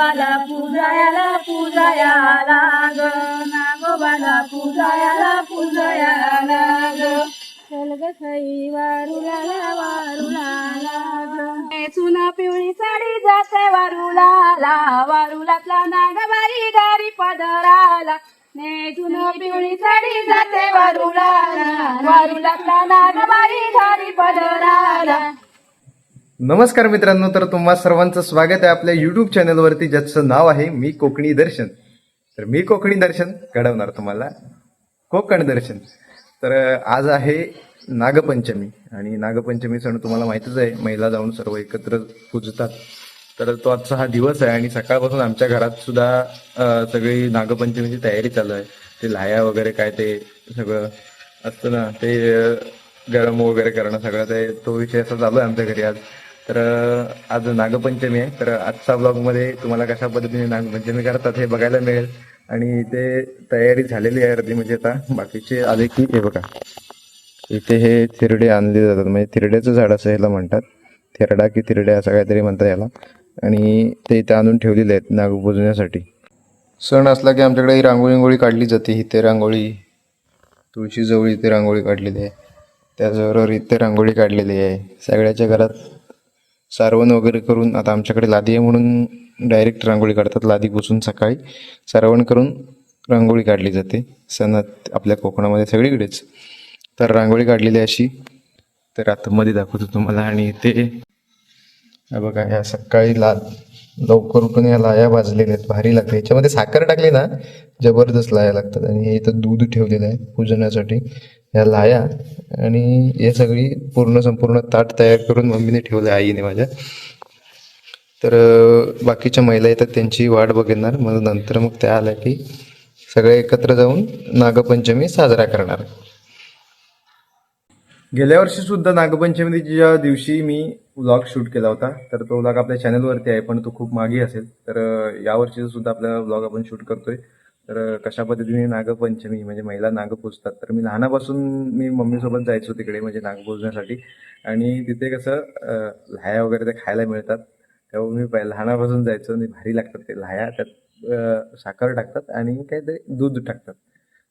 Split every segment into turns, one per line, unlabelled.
नागोबाला पूजायाला पूजायाला ग नागोबाला पूजायाला पूजायाला ग चल ग सई वारुला वारुला ग चुना पिवळी साडी जाते वारुला वारुलातला नागबाई गारी पदराला. नेसून पिवळी साडी जाते वारुला वारुलातला नागबाई गारी पदराला.
नमस्कार मित्रांनो तर तुम्हा सर्वांचं स्वागत आहे आपल्या युट्यूब चॅनलवरती ज्याचं नाव आहे मी कोकणी दर्शन. तर मी कोकणी दर्शन घडवणार तुम्हाला. कोकण दर्शन. तर आज आहे नागपंचमी. आणि नागपंचमी सण तुम्हाला माहितीच आहे महिला जाऊन सर्व एकत्र पूजतात. तर तो आजचा हा दिवस आहे आणि सकाळपासून आमच्या घरात सुद्धा सगळी नागपंचमीची तयारी चालू आहे. ते लाया वगैरे काय ते सगळं असतं ना ते गरम वगैरे करणं सगळं ते तो विषय असा चालू आहे आमच्या घरी आज. तर आज नागपंचमी आहे. तर आजच्या ब्लॉगमध्ये तुम्हाला कशा पद्धतीने नागपंचमी करतात हे बघायला मिळेल. आणि ते तयारी झालेली आहे अर्धी म्हणजे आता. बाकीचे आले की हे बघा. इथे हे थिरडे आणले जातात. म्हणजे थिरड्याचं झाड असं ह्याला म्हणतात. थिरडा की थिरडे असं काहीतरी म्हणतात याला. आणि ते इथे आणून ठेवलेले आहेत नागपूजण्यासाठी. सण असला की आमच्याकडे ही रांगोळी रांगोळी काढली जाते. इथे रांगोळी तुळशीजवळ इथे रांगोळी काढलेली आहे. त्याचबरोबर इथे रांगोळी काढलेली आहे. सगळ्याच्या घरात सारवण वगैरे करून आता आमच्याकडे लादी आहे म्हणून डायरेक्ट रांगोळी काढतात. लादी पुसून सकाळी सारवण करून रांगोळी काढली जाते. सणात आपल्या कोकणामध्ये सगळीकडेच. तर रांगोळी काढलेली अशी. तर आतमध्ये दाखवतो तुम्हाला आणि ते बघा या सकाळी लाल लवकर उठून या लाया भाजलेल्या आहेत. भारी लागते. याच्यामध्ये साखर टाकली ना जबरदस्त लाया लागतात. आणि हे इथं दूध ठेवलेलं आहे पूजनासाठी. ह्या लाया आणि हे सगळी पूर्ण संपूर्ण ताट तयार करून मम्मीने ठेवलं आहे आईने माझ्या. तर बाकीच्या महिला येतात त्यांची वाट बघणार. मग नंतर मग त्या आल्या की सगळे एकत्र जाऊन नागपंचमी साजरा करणार. गेल्या वर्षी सुद्धा नागपंचमीच्या दिवशी मी व्लॉग शूट केला होता तर तो व्लॉग आपल्या चॅनलवरती आहे पण तो खूप मागे असेल. तर यावर्षी सुद्धा आपला व्लॉग आपण शूट करतोय. तर कशा पद्धतीने नागपंचमी म्हणजे महिला नाग पोचतात तर मी लहानापासून मी मम्मीसोबत जायचो तिकडे म्हणजे नाग पोचण्यासाठी आणि तिथे कसं अं, लाह्या वगैरे ते खायला मिळतात. तेव्हा मी लहानापासून जायचो आणि भारी लागतात ते लाह्या. त्यात साखर टाकतात आणि काहीतरी दूध टाकतात.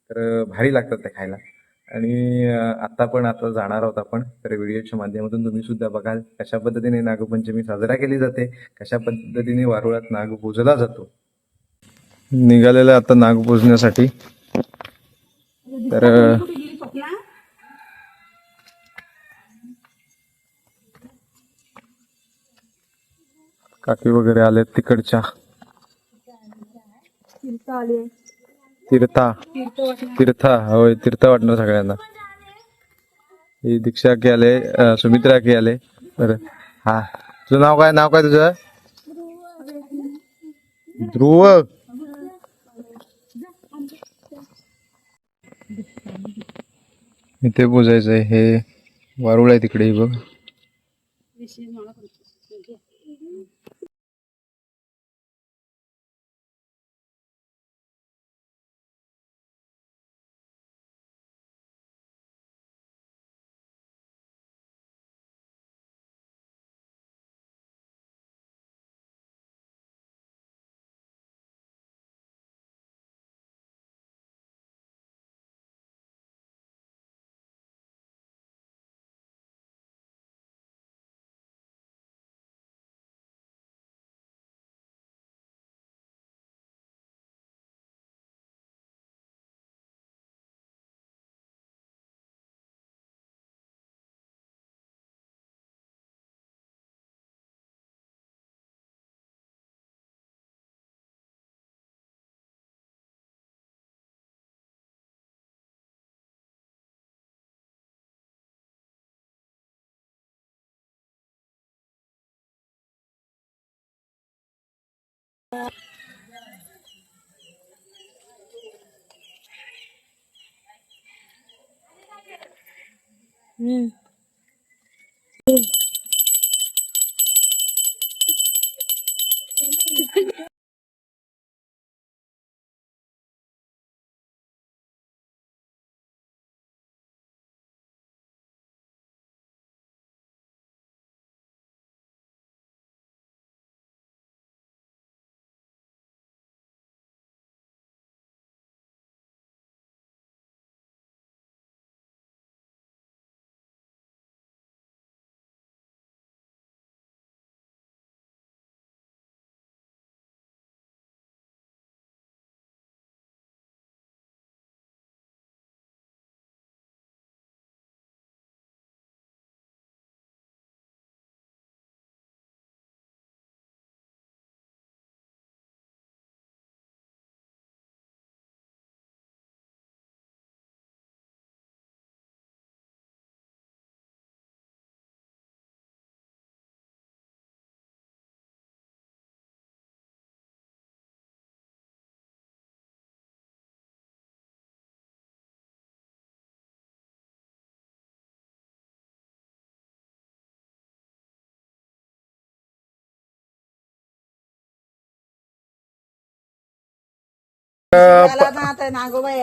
तर भारी लागतात ते खायला. आणि आता पण आता जाणार आहोत आपण. तर व्हिडिओच्या माध्यमातून तुम्ही सुद्धा बघाल कशा पद्धतीने नागपंचमी साजरा केली जाते. कशा पद्धतीने वारुळात नाग पूजला जातो. निघालेलं आता नाग पूजण्यासाठी. तर काकी वगैरे आले तिकडच्या. तीर्था तीर्था. होय तीर्थ वाटणार सगळ्यांना. ही दीक्षा की आले सुमित्रा की आले. तर हा. तुझं नाव काय नाव काय तुझं? ध्रुव. इथे पूजायचंय हे वारुळ आहे तिकडे बघ.
嗯。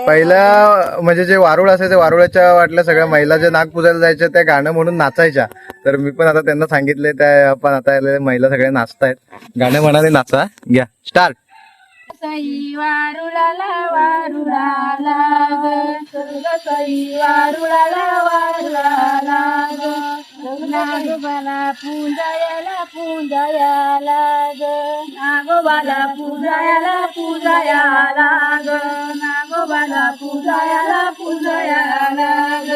पहिला म्हणजे जे वारुळ असायचे वारुळाच्या वाटल्या सगळ्या महिला जे नाग पूजायला जायच्या त्या गाणं म्हणून नाचायच्या. तर मी पण आता त्यांना सांगितलंय त्या आपण आता महिला सगळ्या नाचतायत. गाणं म्हणाले नाचा. घ्या. स्टार्ट
सई वारुळाला वारुळाला ग सई वारुळाला वारुळाला ग नागोबाला पूजायला पूजाया ग नागोबाला पूजायला पूजायला ग नागोबाला पूजायला पूजायला ग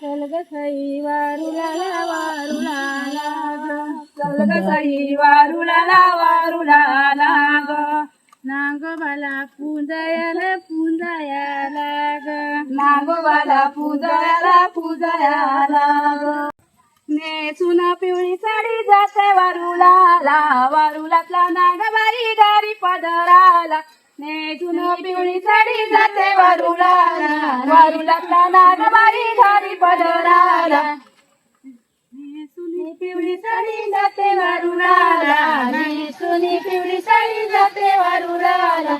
चल ग सई वारुळाला वारुळाला ग चल ग सई वारुळाला वारुळाला ग नागोबाला पूजायला पूजायला ग नागोबाला पूजायला पूजायला ग नेसून पिवळी साडी जाते वारुलाला वारुलातला नागवारी गारी पदराला. नेसून पिवळी साडी जाते वारुलाला वारुलातला नागवारी गारी पदराला. नेसुनी पिवळी साडी जाते वारुळाला नेसुनी पिवळी साडी जाते वारुळाला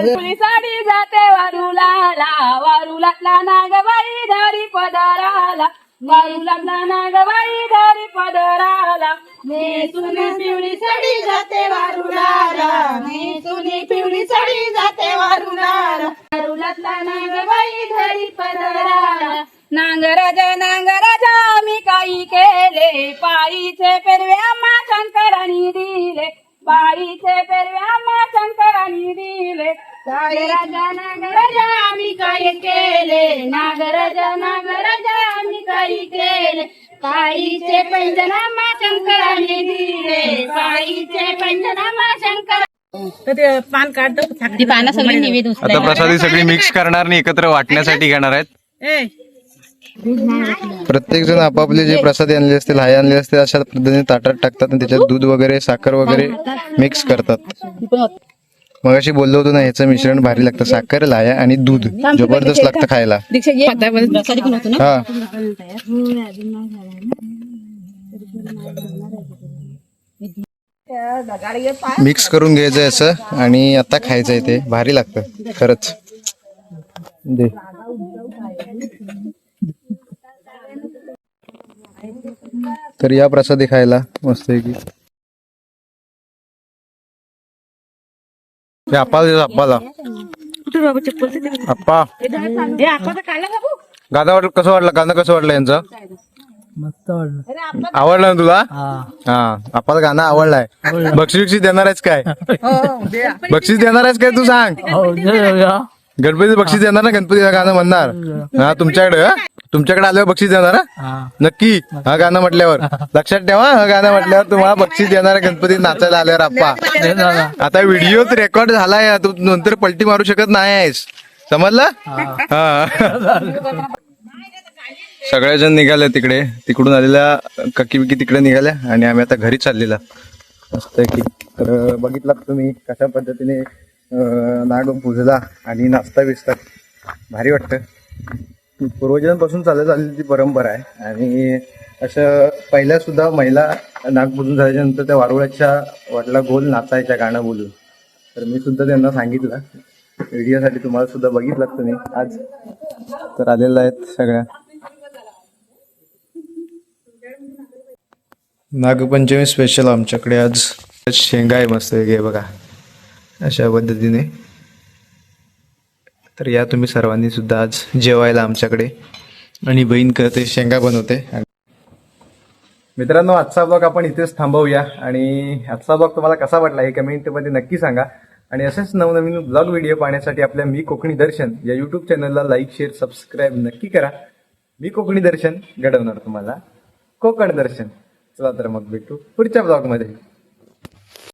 पदाराला पिवळी साडी जाते वारुळाला वारुळातला नागबाई दारी पदाराला. वारुळातला नागबाई दारी पदाराला. नेसुनी पिवळी साडी जाते वारुळाला नेसुनी पिवळी साडी जाते वारुळाला वारुळातला नागबाई धरी पदराला. नांगराजा नांगराजा मी काही केले. पायीचे आम्हा दिले पायीचे पेरवे आम्हा शंकरांनी दिले. नागराजा नागराजा आम्ही काय केले. नागराजा नागराजा आम्ही काही केले. पायीचे पंचनामा शंकरांनी दिले. पायीचे पंचनामा शंकर पान काढतो. ती पानं सगळी निवेद
आता प्रसादी सगळी मिक्स करणार आणि एकत्र वाटण्यासाठी घेणार आहेत. प्रत्येक जण आपापले जे प्रसाद आणले असतील हाय आणले असतील अशा पद्धतीने ताटात टाकतात आणि त्याच्यात दूध वगैरे साखर वगैरे मिक्स करतात. मग अशी बोललो होतो ना याचं मिश्रण भारी लागतं. साखर लाया आणि दूध. जबरदस्त लागतं खायला. हा. मिक्स करून घ्यायचं असं आणि आता खायचं ते. भारी लागतं. खरंच. दे. तर या प्रसादी खायला मस्त आहे की अप्पाला अप्पाला अप्पा गाणं वाटलं कसं वाटलं? गाणं कसं वाटलं यांचं? आवडलं ना तुला? हा. आपल्याला गाणं आवडलाय. बक्षीस बिक्षीस देणार आहेस काय बक्षीस देणार आहेस काय तू सांग? गणपती बक्षीस देणार ना गणपतीला गाणं म्हणणार. हा तुमच्याकडे हा? तुमच्याकडे आल्यावर बक्षीस देणार हा? नक्की हा गाणं म्हटल्यावर. लक्षात ठेवा हा गाणं म्हटल्यावर तुम्हाला बक्षीस देणार आहे गणपती नाचायला आल्यावर आप्पा आता व्हिडिओ रेकॉर्ड झालाय तू नंतर पलटी मारू शकत नाही आहेस समजलं? हा. सगळेजण निघाले तिकडे. तिकडून आलेल्या काकी बिकी तिकडे निघाल्या आणि आम्ही आता घरी चाललेला. मस्त की तर बघितलात तुम्ही कशा पद्धतीने नाग पूजला आणि नाश्ता बिस्ता भारी वाटतं. पूर्वजांपासून चालत आलेली ती परंपरा आहे. आणि असं पहिल्या सुद्धा महिला नाग झाल्याच्यानंतर त्या वारुळाच्या वाटला गोल नाचायच्या गाणं बोलून. तर मी सुद्धा त्यांना सांगितलं. व्हिडिओसाठी तुम्हाला सुद्धा बघितलात तुम्ही. आज तर आलेल्या आहेत सगळ्या. नागपंचमी स्पेशल आमच्याकडे आज. शेंगा आहे मस्त हे बघा. अशा पद्धतीने. तर या तुम्ही सर्वांनी सुद्धा आज जेवायला आमच्याकडे. आणि बहीण करते शेंगा बनवते. मित्रांनो आजचा ब्लॉग आपण इथेच थांबवूया. आणि आजचा ब्लॉग तुम्हाला कसा वाटला हे कमेंटमध्ये नक्की सांगा. आणि असेच नवनवीन ब्लॉग व्हिडिओ पाहण्यासाठी आपल्या मी कोकणी दर्शन या युट्यूब चॅनलला लाईक शेअर सबस्क्राईब नक्की करा. मी कोकणी दर्शन घडवणार तुम्हाला. कोकण दर्शन. चला तर मग भेटू पुढच्या ब्लॉगमध्ये